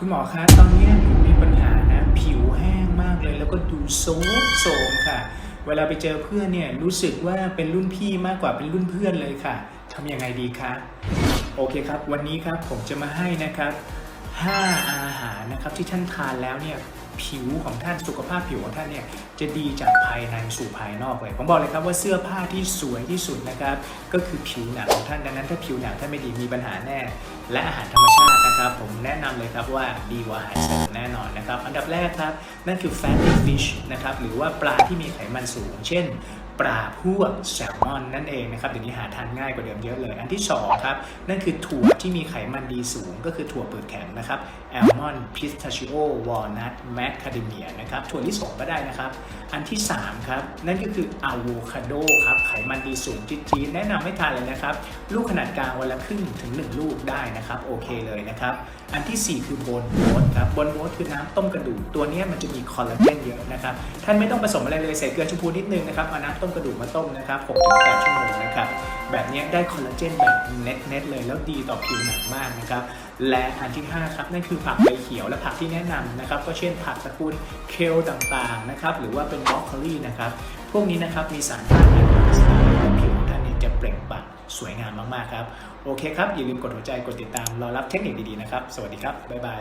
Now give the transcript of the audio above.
คุณหมอคะตอนนี้หนูมีปัญหานะผิวแห้งมากเลย แล้วก็ดูโซมโสมค่ะ เวลาไปเจอเพื่อนเนี่ยรู้สึกว่าเป็นรุ่นพี่มากกว่าเป็นรุ่นเพื่อนเลยค่ะทำยังไงดีคะโอเคครับ วันนี้ครับผมจะมาให้นะครับ 5 อาหารนะครับที่ท่านทานแล้วเนี่ย ผิวของท่านสุขภาพผิวของท่านเนี่ยจะดีจากภายในสู่ภายนอกเลยผมบอกเลยครับว่าเสื้อผ้าที่สวยที่สุดนะครับก็คือผิวหนังของท่านดังนั้นถ้าผิวหนังท่านไม่ดีมีปัญหาแน่ และอาหารธรรมชาตินะครับผมแนะนำเลยครับว่าดีกว่าอาหารเสริมแน่นอนนะครับอันดับแรกครับนั่นคือ fatty fish นะครับหรือว่าปลาที่มีไขมันสูง เช่น ปลาพวกแซลมอนนั่นเองนะครับเดี๋ยวนี้หาทานง่ายกว่าเดิมเยอะเลย อันที่สองครับนั่นคือถั่วที่มีไขมันดีสูง ก็คือถั่วเปลือกแข็งนะครับแอลมอนด์พิสตาชิโอวอลนัทแมคคาเดเมียนะครับถั่วลิสงก็ได้นะครับ อันที่สามครับนั่นก็คืออะโวคาโดครับไขมันดีสูงจี๊ดแนะนำให้ทานเลยนะครับ ลูกขนาดกลางวันละครึ่งถึง 1 ลูกได้นะครับโอเคเลยนะครับอันทีสี่4 คือโบนโบสครับโบนโบสคือน้ำต้มกระดูกตัวนี้มันจะมีคอลลาเจนเยอะนะครับท่านไม่ต้องผสมอะไรเลยใส่เกลือชมพูนิดนึงนะครับเอาน้ำต้มกระดูกมาต้มนะครับ6-8ชั่วโมงนะครับ แบบนี้ได้คอลลาเจนแบบเน็ตๆเลย แล้วดีต่อผิวหนังมากนะครับ และอันที่ 5 ครับ นั่นคือผักใบเขียวและผักที่แนะนำนะครับ ก็เช่นผักตระกูลเคลต่างๆนะครับ หรือว่าเป็นบรอกโคลีนะครับ พวกนี้นะครับมีสารต้านอนุมูลอิสระและผิวท่านนี่ยจะเปล่งปลั่งสวยงามมากๆครับ โอเคครับ อย่าลืมกดหัวใจ กดติดตาม รอรับเทคนิคดีๆนะครับ สวัสดีครับ บ๊ายบาย